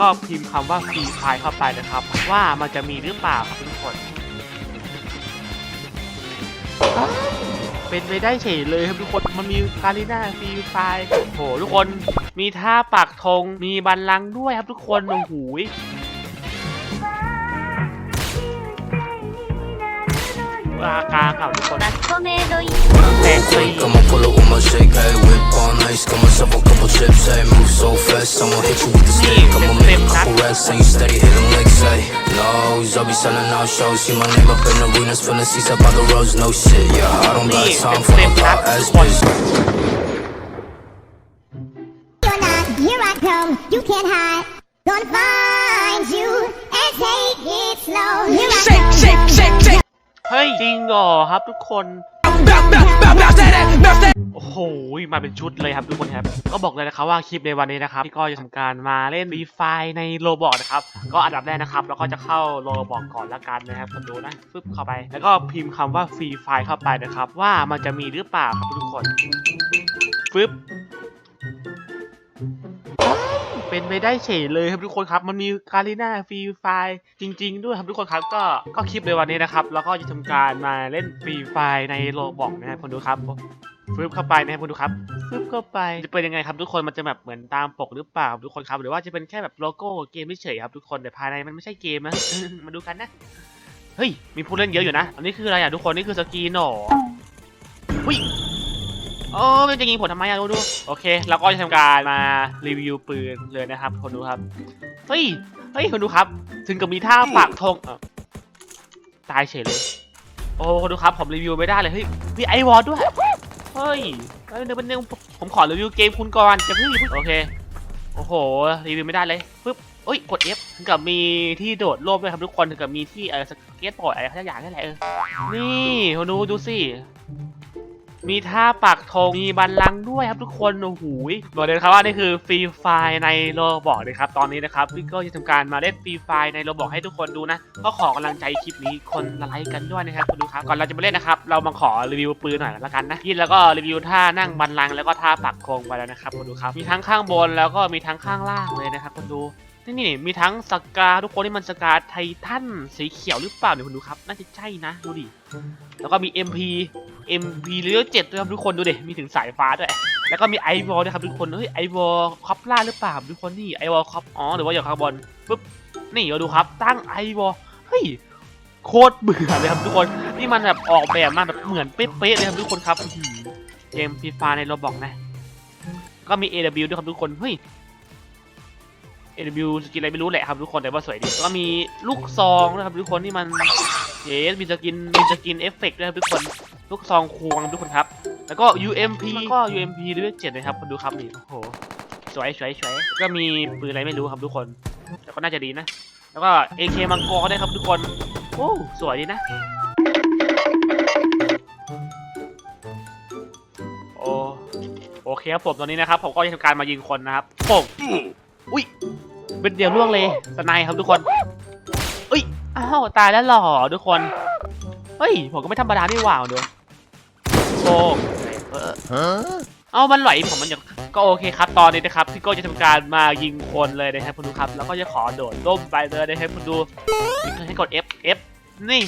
ก็พิมพ์คำว่าฟรีไฟเข้าไปนะครับ ว่ามันจะมีหรือเปล่าครับทุกคนเป็นไปได้เฉยเลยครับทุกคน มันมีคาริน่าฟรีไฟโอ้โหทุกคน มีท่าปักธง มีบัลลังก์ด้วยครับทุกคน โอ้โห Come on, made in แตกฟรี Got my pull up with my shake, hey, whip on ice. Come Got myself a couple chips, hey, move so fast. I'ma hit you with the stick. Come and make a couple racks, and you steady hit them legs, hey. Lows, I'll be selling out shows. See my name up in the arenas, filling seats up by the roads, no shit, yeah. I don't got time for no pop ass bitch. You're not, here you can't hide. Gonna find you and take it slow. Here I come. เฮ้ย จริงเหรอครับทุกคน โอ้โห มาเป็นชุดเลยครับทุกคนครับ ก็บอกเลยนะครับว่าคลิปในวันนี้นะครับที่ก็จะทำการมาเล่นฟรีไฟในโรบอกนะครับ ก็อันดับแรกนะครับเราก็จะเข้าโรบอกก่อนละกันนะครับคนดูนะฟึบเข้าไป แล้วก็พิมพ์คำว่าฟรีไฟเข้าไปนะครับ ว่ามันจะมีหรือเปล่าครับทุกคนฟึบ เป็นไปได้เฉยเลยครับทุกคนครับ มันมีคาริน่าฟรีไฟจริง ๆ ด้วยครับทุกคนครับ ก็ก็คลิปในวันนี้นะครับเราก็จะทำการมาเล่นฟรีไฟในโรบอกนะครับคนดูครับฟึบเข้าไปนะครับคุณดูครับฟึบเข้าไปจะเป็นยังไงครับทุกคนมันจะแบบเหมือนตามปกหรือเปล่าทุกคนครับ หรือว่าจะเป็นแค่แบบโลโก้เกมเฉยๆครับทุกคนแต่ภายในมันไม่ใช่เกมนะมาดูกันนะเฮ้ยมีผู้เล่นเยอะอยู่นะ อันนี้คืออะไรอะทุกคนนี่คือสกีนหรออุ้ย โอ้มันจะยิงผมทำไมอะดูดูโอเคเราก็จะทำการมารีวิวปืนเลยนะครับคนดูครับเฮ้ยเฮ้ยคนดูครับ ถึงกับมีท่าปากธงอ้าตายเฉยเลย โอ้คนดูครับผมรีวิวไม่ได้เลยเฮ้ยมีไอวอลด้วยเฮ้ยเอ้ยเดี๋ยวเป็นเรื่องผมขอรีวิวเกมคุณก่อนจะพิ่งโอเคโอ้โหรีวิวไม่ได้เลยปึ๊บเอ้ยกด F ถึงกับมีที่โดดร่มด้วยครับทุกคนถึงกับมีที่เออสเก็ตบอร์ดอะไรสักอย่างนี่แหละเออนี่คุณดูดูสิ มีท่าปักธงมีบัลลังก์ด้วยครับทุกคนโอ้โหบอกเลยครับว่านี่คือฟรีไฟในโรบอกเลยครับตอนนี้นะครับพี่ก็จะทำการมาเล่นฟรีไฟในโรบอกให้ทุกคนดูนะก็ขอกำลังใจคลิปนี้คนละไลค์กันด้วยนะครับคุณดูครับก่อนเราจะมาเล่นนะครับเรามาขอรีวิวปืนหน่อยละกันนะยินแล้วก็รีวิวท่านั่งบัลลังก์แล้วก็ท่าปักธงไปแล้วนะครับคุณดูครับมีทั้งข้างบนแล้วก็มีทั้งข้างล่างเลยนะครับคุณดู นี่นี่มีทั้งสกาทุกคนที่มันสกาไททันสีเขียวหรือเปล่าเดี๋ยวคุณดูครับ น่าจะใช่นะดูดิ แล้วก็มี MP MP เลเวลเจ็ดด้วยครับทุกคนดูดิ มีถึงสายฟ้าด้วย แล้วก็มีไอวอลด้วยครับทุกคน เฮ้ยไอวอลคอปล่าหรือเปล่าทุกคนนี่ไอวอลคอปอ๋อหรือว่าอยู่ข้างบนปุ๊บ นี่เราดูครับ ตั้งไอวอลเฮ้ยโคตรเบื่อเลยครับทุกคน นี่มันแบบออกแบบมาแบบเหมือนเป๊ะๆเลยครับทุกคนครับเกมฟีฟาในโรบอกนะ ก็มี AW ด้วยครับทุกคน เฮ้ย AW สกินอะไรไม่รู้แหละครับทุกคนแต่ว่าสวยดีก็มีลูกซองนะครับทุกคนที่มันเยสมีสกินมีสกินเอฟเฟกต์ด้วยครับทุกคนลูกซองควงทุกคนครับ แล้วก็ UMP ก็ UMP ด้วยเจ็ดนะครับคนดูครับนี่โอ้โหสวยสวยสวยก็มีปืนอะไรไม่รู้ครับทุกคน แต่ก็น่าจะดีนะ แล้วก็ AK มังกรด้วยครับทุกคนโอ้สวยดีนะโอโอเคครับผมตอนนี้นะครับผมก็จะทำการมายิงคนนะครับโป่งอุ้ย เป็นเดียวล่วงเลยสไนด์ครับทุกคนอุ้ยอ้าวตายแล้วหรอทุกคนเฮ้ยผมก็ไม่ธรรมดานี่หว่าเด้อโป่เออเอามันไหลผมมันอย่างก็โอเคครับตอนนี้นะครับพี่โก้จะทำการมายิงคนเลยนะครับคุณดูครับ แล้วก็จะขอโดดร่มไปเลยนะครับคุณดูให้กด F F นี่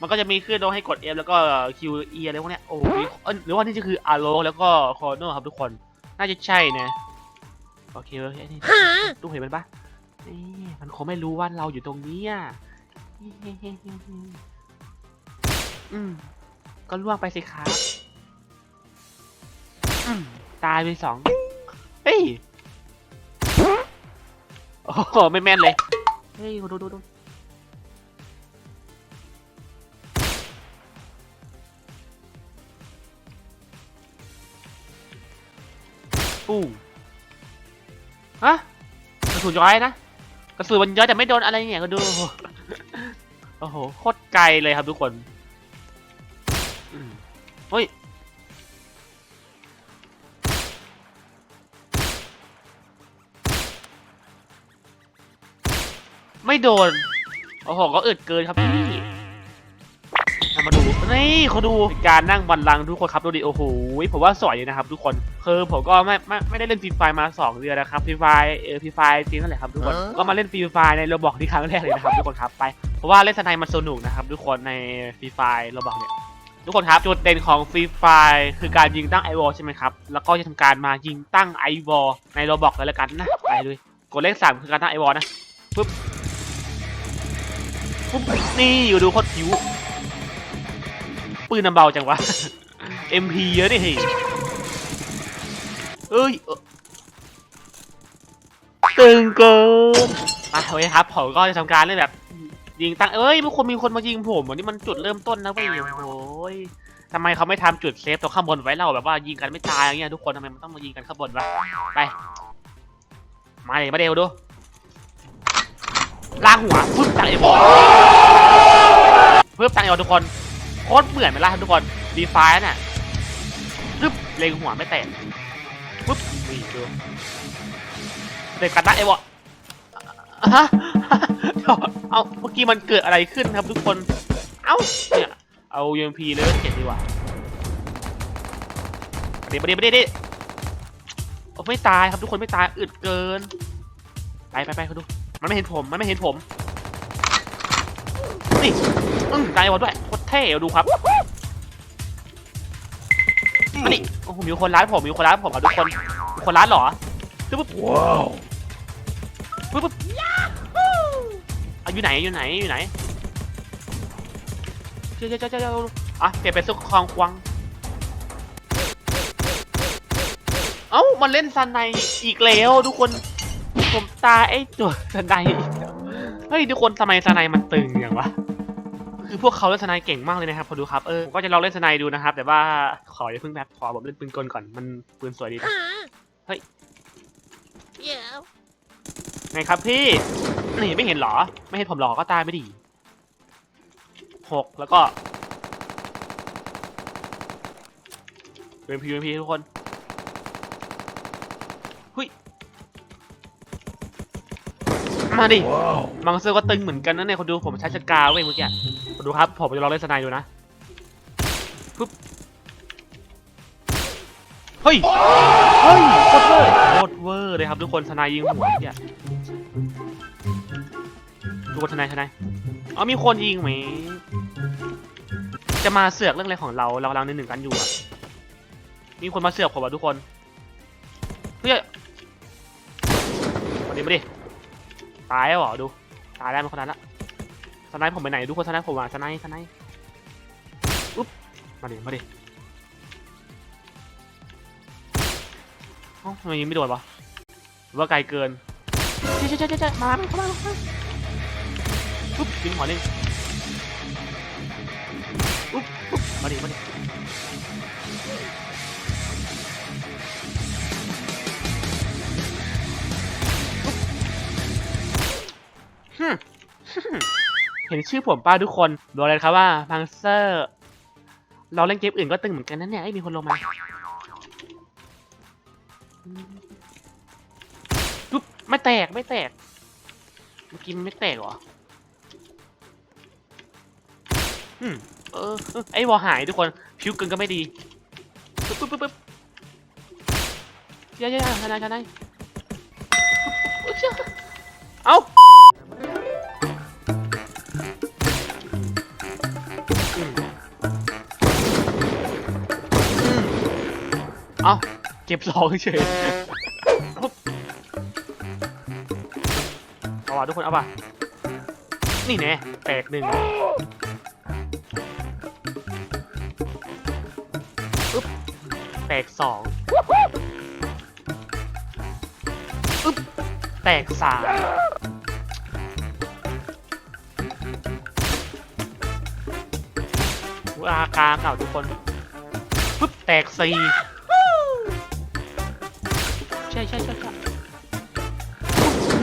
มันก็จะมีขึ้นตรงให้กด F แล้วก็ Q E อะไรพวกเนี้ยโอ้ยหรือว่านี่จะคืออาโลแล้วก็คอร์เนอร์ครับทุกคน น่าจะใช่นะโอเคโอเคนี่ดูเห็นมันปะ นี่มันคงไม่รู้ว่าเราอยู่ตรงนี้อะอืมก็ล่วงไปสิครับอืมตายไปสองเฮ้ย โอ้โห ไม่แม่นเลย เฮ้ย ดูดูดูปูฮะกระสุนย้อยนะ กระสุนมันเยอะแต่ไม่โดนอะไรเนี่ยก็ดู โอ้โหโคตรไกลเลยครับทุกคนเฮ้ยไม่โดน โอ้โห ก็อึดเกินครับพี่ นี่เขาดูการนั่งบันลังก์ทุกคนครับดูดิโอ้โหผมว่าสวยเลยนะครับ ทุกคนคือผมก็ไม่ไม่ไม่ได้เล่นฟรีไฟมาสองเดือนนะครับฟรีไฟเออฟรีไฟจริงนั่นแหละครับทุกคนก็มาเล่นฟรีไฟในโรบอกที่ครั้งแรกเลยนะครับทุกคนครับไปเพราะว่าเล่นสไนมันสนุกนะครับทุกคนในฟรีไฟโรบอกเนี่ยทุกคนครับ จุดเด่นของฟรีไฟคือการยิงตั้งไอวอลใช่ไหมครับ แล้วก็จะทำการมายิงตั้งไอวอลในโรบอกเลยละกันนะไปเลยกดเลขสามคือการตั้งไอวอลนะปุ๊บปุ๊บนี่อยู่ดูโคตรผิว ปืนนำเบาจังวะ MP เยอะดิเฮ้ยเอ้ยเอ่อตึงเกินมาโอเคครับผมก็จะทำการเล่นแบบ ยิงตั้งเอ้ยมีคนมีคนมายิงผมวันนี้มันจุดเริ่มต้นนะเว้ยโอ้ยทำไมเขาไม่ทำจุดเซฟตรงข้างบนไว้เราแบบว่ายิงกันไม่ตายอย่างเงี้ยทุกคนทำไมมันต้องมายิงกันข้างบนวะไปมาเลยมาเร็วดูลากหัวพึ่งจากไอ้บอลพึ่งจากไอ้บอลทุกคน โคตรเหมือนไหมล่ะทุกคนดีไฟน่ะปึ๊บเล็งหัวไม่แตกปึ๊บนี่ดูเด็กกันนะไอ้วะฮะเดี๋ยวเอาเมื่อกี้มันเกิดอะไรขึ้นครับทุกคน เอ้าเนี่ยเอา UMP เลยเจ็ดดีกว่าเดี๋ยวเดี๋ยวเดี๋ยวเดี๋ยวโอ้ไม่ตายครับทุกคนไม่ตายอึดเกิน ไปไปไปเขาดู มันไม่เห็นผม มันไม่เห็นผม นี่ อืมตายหมดด้วยโคตรเท่เอาดูครับมานี่โอ้โหมีคนร้านผมมีคนร้านผมอะทุกคนมีคนร้านเหรอปึ๊บปึ๊บว้าวปึ๊บปึ๊บอะอยู่ไหนอยู่ไหนอยู่ไหนเจ้าเจ้าเจ้าเจ้าอะเปลี่ยนเป็นซุกคองควังเอ้ามันเล่นซันในอีกแล้วทุกคนผมตายไอ้ตัวซันในอีกแล้วเฮ้ยทุกคนทำไมซันในมันตึงอย่างวะ คือพวกเขาเล่นสไนด์เก่งมากเลยนะครับพอดูครับเออผมก็จะลองเล่นสไนด์ดูนะครับ แต่ว่าขออย่าเพิ่งแบบขอผมเล่นปืนกลก่อนมันปืนสวยดีนะเฮ้ยไงครับพี่นี่ไม่เห็นเหรอ ไม่เห็นผมหรอก็ตายไม่ดีหกแล้วก็เป็นพีเป็นพีทุกคน มาดิมังเซอร์ก็ตึงเหมือนกันนะเนี่ยคนดูผมใช้สกาเว้ยเมื่อกี้คนดูครับ ผมจะลองเล่นสไนด์ดูนะปึ๊บเฮ้ยเฮ้ยโคตรเวอร์โคตรเวอร์เลยครับทุกคนสไนด์ยิงหัวเมื่อกี้ดูคนสไนด์สไนด์อ๋อมีคนยิงไหมจะมาเสือกเรื่องอะไรของเราเรากำลังในหนึ่งกันอยู่อะมีคนมาเสือกผมอะทุกคนเฮ้ยมาดิมาดิ ตายแล้วเหรอดู ตายแล้วมันคนนั้นละสไนผมไปไหนดูคนสไนผมอะสไนสไนอุ๊บมาดิมาดิเอ้าทำไมยิงไม่โดนวะหรือว่าไกลเกินเจ๊เจ๊เจ๊เจ๊มาเข้ามาเข้ามาปุ๊บยิงหัวเล่นอุ๊บปุ๊บมาดิมาดิ ห็นชื่อผมป้าทุกคนบอกเลยครับว่าพังเซอร์เราเล่นเกมอื่นก็ตึงเหมือนกันนะเนี่ยไอ้มีคนลงมาปุ๊บไม่แตกไม่แตกเมื่อกี้มันไม่แตกเหรออืมเออไอ้วอหายทุกคนผิวเกินก็ไม่ดีปุ๊บปุ๊บปุ๊บเย้เย้ๆชนะชนะปุ๊บปุ๊บเอ้า เอ้า เก็บสองเฉยเอาว่ะทุกคนเอาว่ะนี่แน่แตกหนึ่งปุ๊บแตกสองปุ๊บแตกสามราคาเก่าทุกคนปุ๊บแตกสี่ ใช่ใช่ใช่ใช่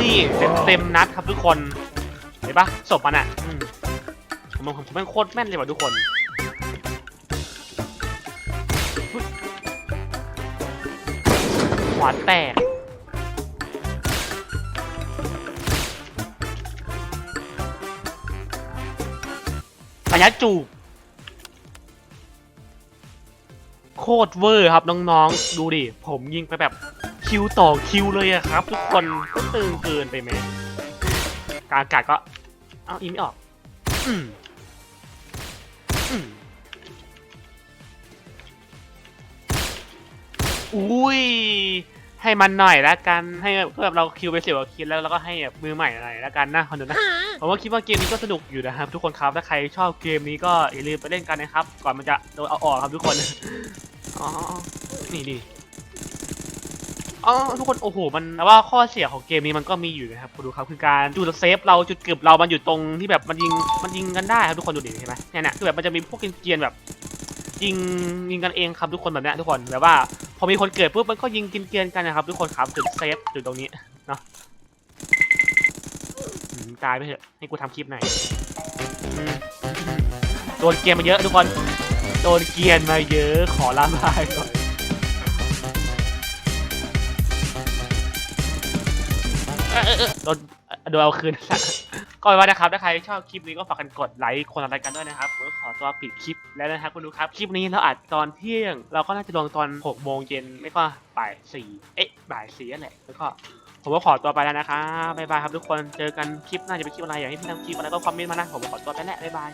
นี่เต็มเต็มนัดครับทุกคน เห็นปะศพมันอะอืมผมผมผมเป็นโคตรแม่นเลยว่ะทุกคนปุ๊บหัวแตกระยะจูบโคตรเวอร์ครับน้องๆ ดูดิ ผมยิงไปแบบ คิวต่อคิวเลยอะครับ ทุกคนก็ตึงเกินไปไหมการอากาศก็ เอาอีไม่ออก อืมอืมอุ้ย ให้มันหน่อยละกัน ให้แบบเราคิวไปเสิบกว่าคิดแล้วเราก็ให้แบบมือใหม่หน่อยละกันนะคนดูนะ ผมว่าคิดว่าเกมนี้ก็สนุกอยู่นะครับ ทุกคนครับ ถ้าใครชอบเกมนี้ก็อย่าลืมไปเล่นกันนะครับ ก่อนมันจะโดนเอาออกครับทุกคน อ๋อ นี่นี่ อ๋อทุกคนโอ้โหมันว่าข้อเสียของเกมนี้มันก็มีอยู่นะครับคุณดูครับคือการจุดเซฟเราจุดเก็บเรามันอยู่ตรงที่แบบมันยิงมันยิงกันได้ครับทุกคนดูดิเห็นไหมเนี่ยเนี่ยคือแบบมันจะมีพวกเกรียนแบบยิงยิงกันเองครับทุกคนแบบนี้ทุกคนแบบว่า พอมีคนเกิดปุ๊บมันก็ยิงกินเกียนกันนะครับ ทุกคนครับจุดเซฟจุดตรงนี้เนาะตายไปเถอะให้กูทำคลิปหน่อยโดนเกียนมาเยอะทุกคน โดนเกียนมาเยอะขอละบายก่อน โดนโดนเอาคืนก็ไว้ว่านะครับถ้าใครชอบคลิปนี้ก็ฝากกันกดไลค์คนอะไรกันด้วยนะครับผมขอตัวปิดคลิปแล้วนะครับคุณดูครับ คลิปนี้เราอัดตอนเที่ยง เราก็น่าจะลงตอน6โมงเย็นไม่ก็บ่ายสี่เอ๊ะบ่ายสี่นั่นแหละแล้วก็ผมก็ขอตัวไปแล้วนะครับบ๊ายบายครับทุกคนเจอกันคลิปหน้าจะเป็นคลิปอะไรอยากให้พี่ทำคลิปอะไรก็คอมเมนต์มานะผมขอตัวไปแล้วบ๊ายบาย